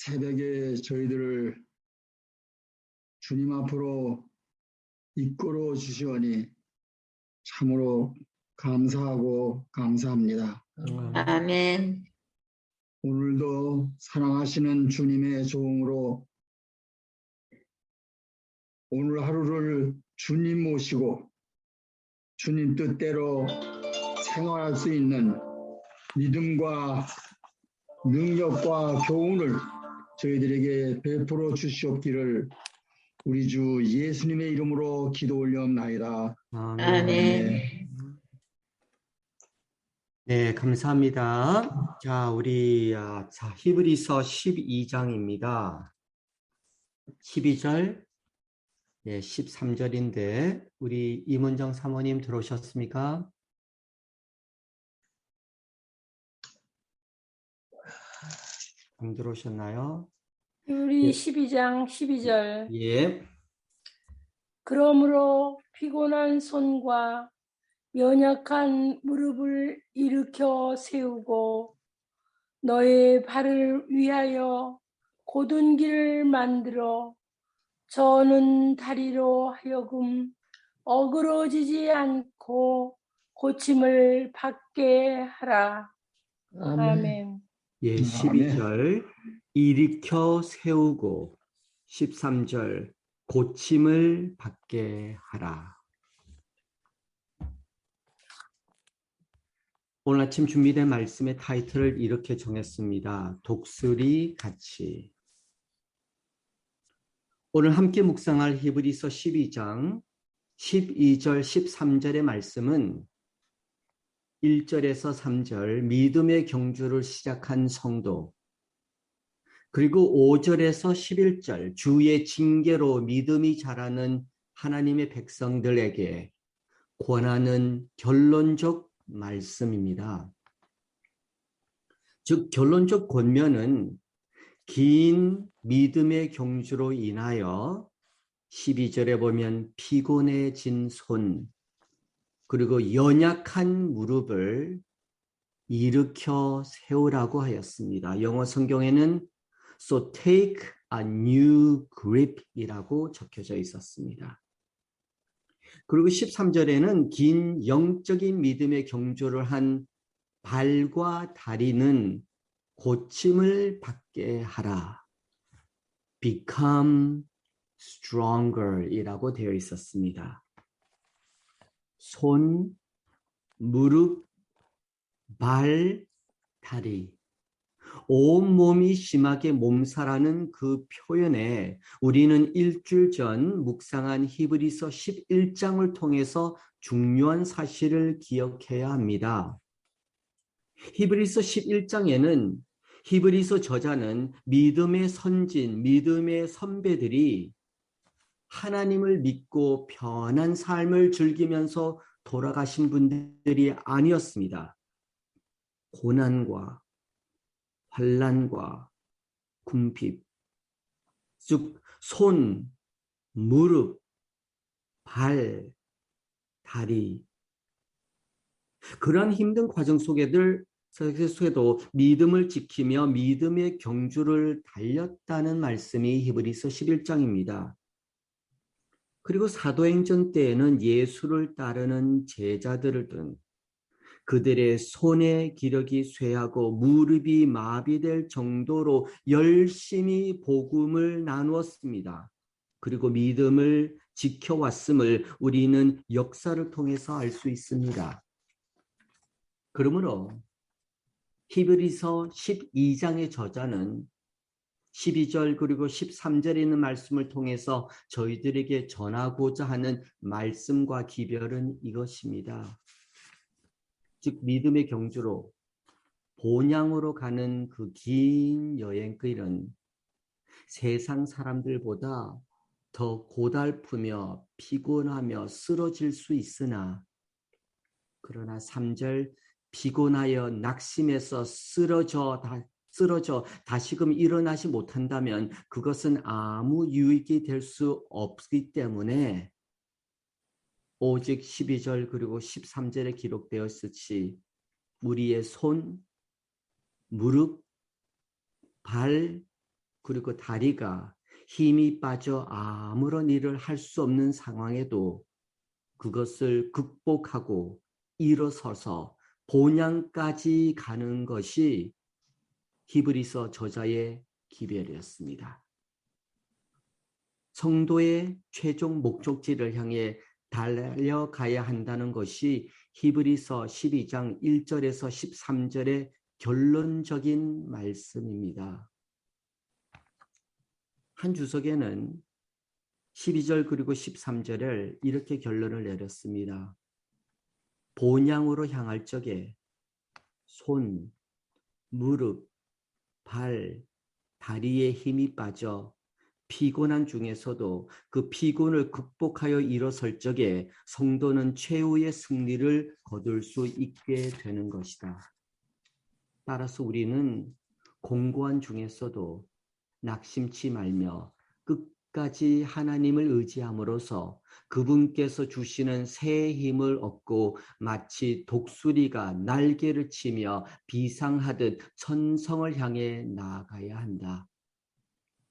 새벽에 저희들을 주님 앞으로 이끌어 주시오니 참으로 감사하고 감사합니다. 아멘. 오늘도 사랑하시는 주님의 종으로 오늘 하루를 주님 모시고 주님 뜻대로 생활할 수 있는 믿음과 능력과 교훈을 저희들에게 베풀어 주시옵기를 우리 주 예수님의 이름으로 기도 올려옵나이다. 아멘. 네, 감사합니다. 자, 우리 아, 자, 히브리서 12장입니다. 12절, 예, 13절인데 우리 임원정 사모님 들어오셨습니까? 안 들어오셨나요? 우리 예. 12장 12절 예. 그러므로 피곤한 손과 연약한 무릎을 일으켜 세우고 너의 발을 위하여 곧은 길을 만들어 저는 다리로 하여금 어그러지지 않고 고침을 받게 하라. 아멘. 예, 아멘. 12절 일으켜 세우고 13절 고침을 받게 하라. 오늘 아침 준비된 말씀의 타이틀을 이렇게 정했습니다. 독수리 같이. 오늘 함께 묵상할 히브리서 12장 12절 13절의 말씀은 1절에서 3절 믿음의 경주를 시작한 성도 그리고 5절에서 11절 주의 징계로 믿음이 자라는 하나님의 백성들에게 권하는 결론적 말씀입니다. 즉 결론적 권면은 긴 믿음의 경주로 인하여 12절에 보면 피곤해진 손 그리고 연약한 무릎을 일으켜 세우라고 하였습니다. 영어 성경에는 So take a new grip 이라고 적혀져 있었습니다. 그리고 13절에는 긴 영적인 믿음의 경주를 한 발과 다리는 고침을 받게 하라. Become stronger 이라고 되어 있었습니다. 손, 무릎, 발, 다리. 온몸이 심하게 몸살하는 그 표현에 우리는 일주일 전 묵상한 히브리서 11장을 통해서 중요한 사실을 기억해야 합니다. 히브리서 11장에는 히브리서 저자는 믿음의 선진, 믿음의 선배들이 하나님을 믿고 편한 삶을 즐기면서 돌아가신 분들이 아니었습니다. 고난과 환란과 궁핍, 즉 손, 무릎, 발, 다리 그러한 힘든 과정 속에들 속에도 믿음을 지키며 믿음의 경주를 달렸다는 말씀이 히브리서 11장입니다. 그리고 사도행전 때에는 예수를 따르는 제자들을 둔 그들의 손의 기력이 쇠하고 무릎이 마비될 정도로 열심히 복음을 나누었습니다. 그리고 믿음을 지켜왔음을 우리는 역사를 통해서 알 수 있습니다. 그러므로 히브리서 12장의 저자는 12절 그리고 13절에 있는 말씀을 통해서 저희들에게 전하고자 하는 말씀과 기별은 이것입니다. 즉 믿음의 경주로 본향으로 가는 그 긴 여행길은 세상 사람들보다 더 고달프며 피곤하며 쓰러질 수 있으나 그러나 3절 피곤하여 낙심해서 쓰러져 다 쓰러져 다시금 일어나지 못한다면 그것은 아무 유익이 될 수 없기 때문에 오직 12절 그리고 13절에 기록되었듯이 우리의 손, 무릎, 발, 그리고 다리가 힘이 빠져 아무런 일을 할 수 없는 상황에도 그것을 극복하고 일어서서 본향까지 가는 것이 히브리서 저자의 기별이었습니다. 성도의 최종 목적지를 향해 달려가야 한다는 것이 히브리서 12장 1절에서 13절의 결론적인 말씀입니다. 한 주석에는 12절 그리고 13절을 이렇게 결론을 내렸습니다. 본향으로 향할 적에 손, 무릎, 발, 다리에 힘이 빠져 피곤한 중에서도 그 피곤을 극복하여 일어설 적에 성도는 최후의 승리를 거둘 수 있게 되는 것이다. 따라서 우리는 공고한 중에서도 낙심치 말며 끝까지 하나님을 의지함으로써 그분께서 주시는 새 힘을 얻고 마치 독수리가 날개를 치며 비상하듯 천성을 향해 나아가야 한다.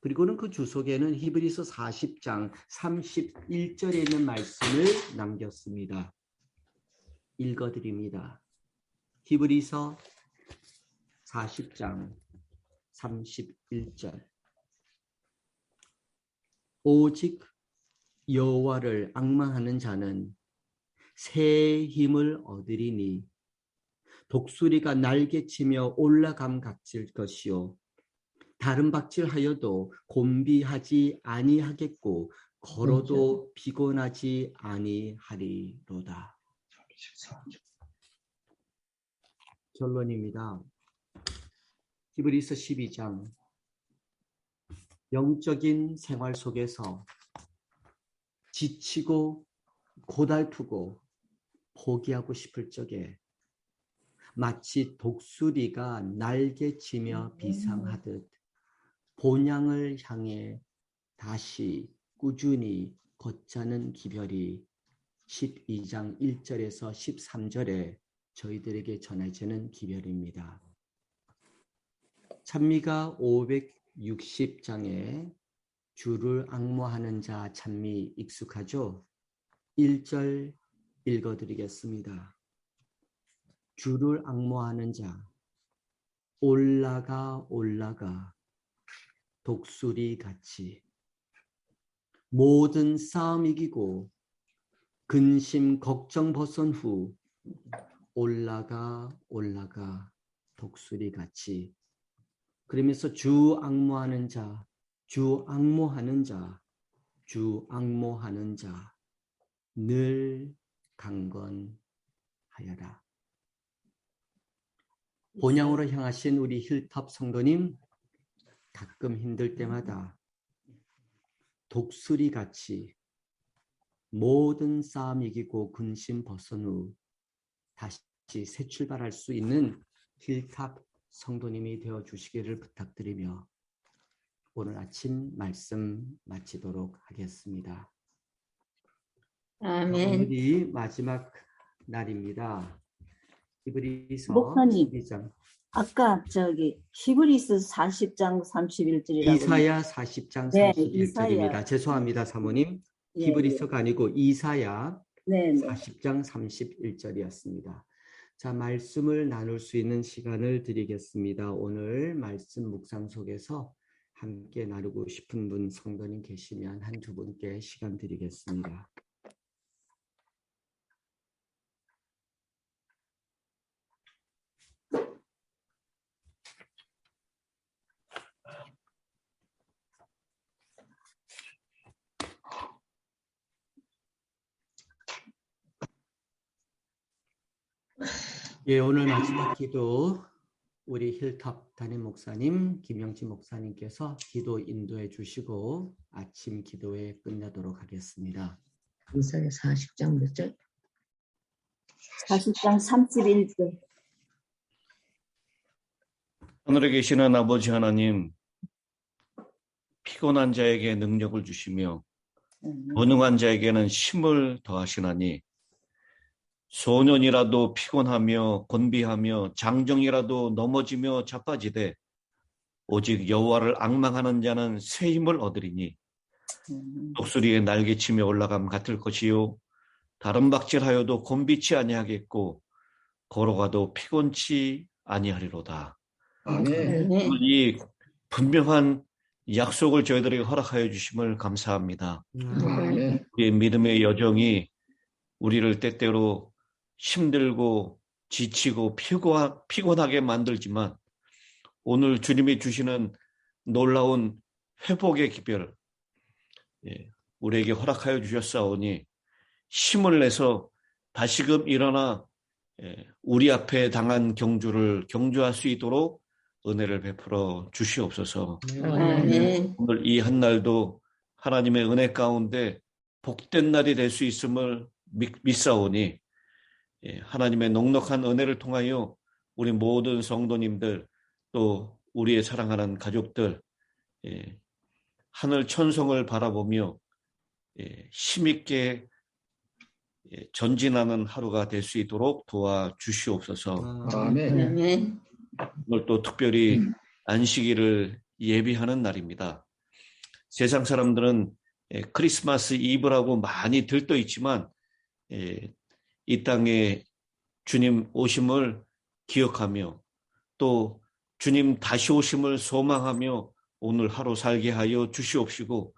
그리고는 그 주석에는 히브리서 40장 31절에 있는 말씀을 남겼습니다. 읽어드립니다. 히브리서 40장 31절 오직 여호와를 악망하는 자는 새 힘을 얻으리니 독수리가 날개치며 올라감 같을 것이요 다른 박질하여도 곤비하지 아니하겠고 걸어도 피곤하지 아니하리로다. 결론입니다. 히브리서 12장 영적인 생활 속에서 지치고 고달프고 포기하고 싶을 적에 마치 독수리가 날개치며 비상하듯 본향을 향해 다시 꾸준히 걷자는 기별이 12장 1절에서 13절에 저희들에게 전해지는 기별입니다. 찬미가 560장에 주를 악모하는 자 찬미 익숙하죠? 1절 읽어드리겠습니다. 주를 악모하는 자 올라가 올라가 독수리 같이 모든 싸움 이기고 근심 걱정 벗은 후 올라가 올라가 독수리 같이 그러면서 주 악모하는 자, 주 악모하는 자, 주 악모하는 자, 늘 강건하여라. 본향으로 향하신 우리 힐탑 성도님, 가끔 힘들 때마다 독수리 같이 모든 싸움 이기고 근심 벗은 후 다시 새 출발할 수 있는 힐탑 성도님이 되어 주시기를 부탁드리며 오늘 아침 말씀 마치도록 하겠습니다. 아멘. 오늘이 마지막 날입니다. 히브리서 목사님. 12장 아까 저기 히브리스 40장 31절이라고 이사야 40장 네, 31절입니다. 이사야. 죄송합니다, 사모님. 예, 히브리서가 아니고 이사야 네, 네. 40장 31절이었습니다. 자, 말씀을 나눌 수 있는 시간을 드리겠습니다. 오늘 말씀 묵상 속에서 함께 나누고 싶은 분 성도님 계시면 한 두 분께 시간 드리겠습니다. 예, 오늘 마지막 기도 우리 힐탑 담임 목사님 김영진 목사님께서 기도 인도해 주시고 아침 기도에 끝내도록 하겠습니다. 이사야 40장 몇 절? 40장 31절. 하늘에 계시는 아버지 하나님, 피곤한 자에게 능력을 주시며 음, 무능한 자에게는 힘을 더하시나니 소년이라도 피곤하며 곤비하며 장정이라도 넘어지며 자빠지되 오직 여호와를 앙망하는 자는 새 힘을 얻으리니 음. 독수리의 날개치며 올라감 같을 것이요 다른 박질하여도 곤비치 아니하겠고 걸어가도 피곤치 아니하리로다. 아멘. 네. 이 분명한 약속을 저희들에게 허락하여 주심을 감사합니다. 아멘. 우리의 믿음의 여정이 우리를 때때로 힘들고 지치고 피곤하, 피곤하게 만들지만 오늘 주님이 주시는 놀라운 회복의 기별 예, 우리에게 허락하여 주셨사오니 힘을 내서 다시금 일어나 예, 우리 앞에 당한 경주를 경주할 수 있도록 은혜를 베풀어 주시옵소서. 아멘. 오늘 이 한 날도 하나님의 은혜 가운데 복된 날이 될 수 있음을 믿, 믿사오니 예, 하나님의 넉넉한 은혜를 통하여 우리 모든 성도님들 또 우리의 사랑하는 가족들 예, 하늘 천성을 바라보며 예, 힘있게 예, 전진하는 하루가 될 수 있도록 도와 주시옵소서. 아멘. 오늘 또 특별히 안식일을 예비하는 날입니다. 세상 사람들은 예, 크리스마스 이브라고 많이 들떠 있지만 예, 이 땅에 주님 오심을 기억하며 또 주님 다시 오심을 소망하며 오늘 하루 살게 하여 주시옵시고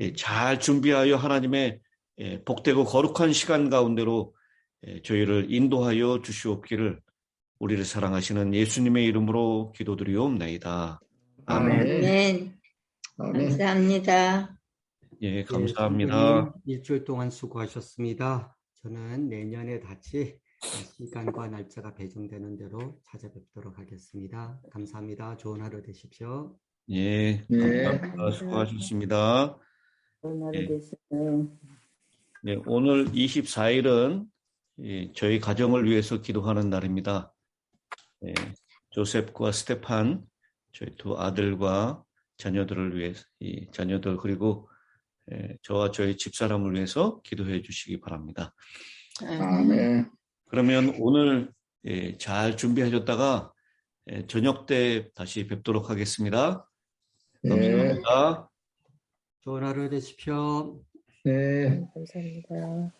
예, 잘 준비하여 하나님의 예, 복되고 거룩한 시간 가운데로 예, 저희를 인도하여 주시옵기를 우리를 사랑하시는 예수님의 이름으로 기도드리옵나이다. 아멘. 아멘. 아멘. 감사합니다. 예, 감사합니다. 네, 일주일 동안 수고하셨습니다. 저는 내년에 다시 시간과 날짜가 배정되는 대로 찾아뵙도록 하겠습니다. 감사합니다. 좋은 하루 되십시오. 예, 네. 감사합니다. 수고하셨습니다. 좋은 하루 예. 되세요. 네, 오늘 24일은 예, 저희 가정을 위해서 기도하는 날입니다. 예, 조셉과 스테판, 저희 두 아들과 자녀들을 위해서, 이 자녀들 그리고 예, 저와 저희 집사람을 위해서 기도해 주시기 바랍니다. 아멘. 그러면 오늘 예, 잘 준비하셨다가 예, 저녁 때 다시 뵙도록 하겠습니다. 네. 감사합니다. 좋은 하루 되십시오. 네. 감사합니다.